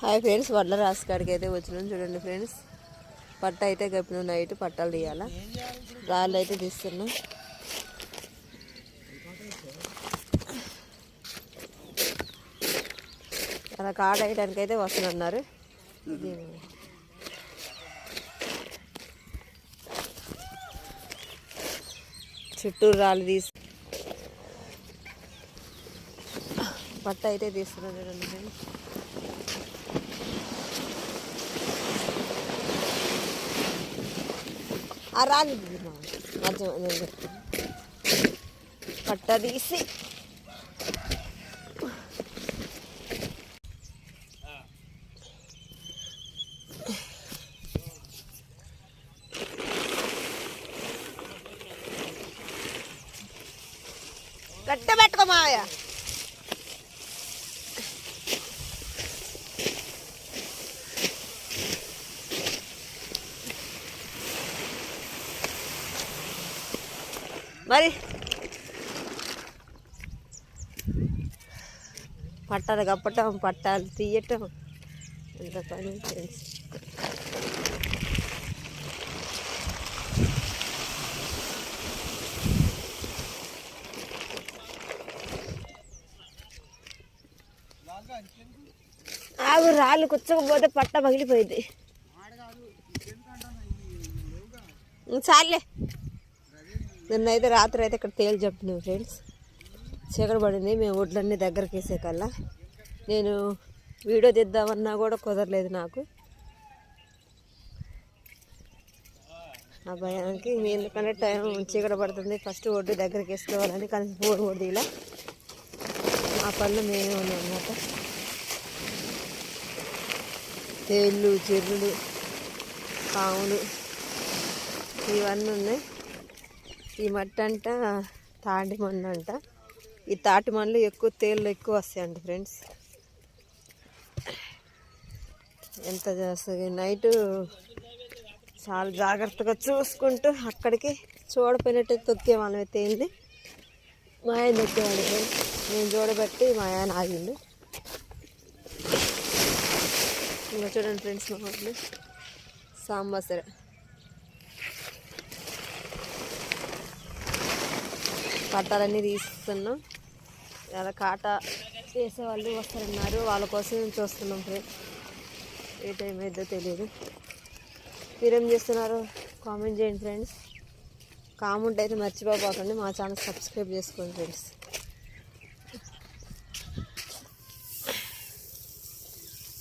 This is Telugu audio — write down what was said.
హాయ్ ఫ్రెండ్స్ వడ్ల రాసుకాడికి అయితే వచ్చినాం. చూడండి ఫ్రెండ్స్ పట్ట అయితే గప్పిన నైట్ పట్టాలు తీయాలా? రాళ్ళు అయితే తీస్తున్నాం. అలా కాడ వేయడానికి అయితే వస్తున్నారు. ఇది. చుట్టూరు రాళ్ళు తీసి పట్ట అయితే తీస్తున్నాం. చూడండి ఫ్రెండ్స్. ఆ రాళ్ళు తీయమా. మధ్య నేను చెప్తాను. పట్ట తీసి గట్ట పెట్టుకో మరి పట్టాలు కప్పటం పట్టాలు తీయటం ఎంత పని ఫ్రెండ్స్ ఆగు రాళ్ళు కుచ్చకపోతే పట్ట పగిలిపోయింది. చాలే నిన్నైతే రాత్రి అయితే ఇక్కడ తేలి చెప్పినాం ఫ్రెండ్స్. చీకటి మేము ఒడ్లన్నీ దగ్గరికి వేసే కల్లా నేను వీడియో తీద్దామన్నా కూడా కుదరలేదు నాకు. ఆ భయానికి ఎందుకంటే టైం చీకట పడుతుంది ఫస్ట్ ఒడ్డు దగ్గరికి వేసుకోవాలని కానీ ఫోన్ కూడా ఇలా ఆ పనులు మేమే ఉన్నాం అన్నమాట. తేళ్ళు చెర్రులు పాములు ఇవన్నీ ఉన్నాయి. ఈ మట్టి అంట తాటి మన్ను అంట. ఈ తాటి మన్నులు ఎక్కువ తేళ్ళు ఎక్కువ వస్తాయండి ఫ్రెండ్స్. ఎంత చేస్తుంది నైట్ చాలా జాగ్రత్తగా చూసుకుంటూ అక్కడికి చూడపోయినట్టు తొక్కే వాళ్ళమే తేలింది మా ఆయన తొక్కేవాడు ఫ్రెండ్స్. నేను చూడబట్టి మా ఆయన ఆగిండు. ఇంకా చూడండి ఫ్రెండ్స్ మా వాళ్ళు. సాంబాసర పట్టాలన్నీ తీస్తున్నాం. ఇలా కాటా చేసే వాళ్ళు వస్తారన్నారు. వాళ్ళ కోసం చూస్తున్నాం ఫ్రెండ్ ఏ టైం అయిద్దో తెలియదు మీరేం చేస్తున్నారు? కామెంట్ చేయండి ఫ్రెండ్స్. కామెంట్ అయితే మర్చిపోకండి. మా ఛానల్ సబ్స్క్రైబ్ చేసుకోండి ఫ్రెండ్స్.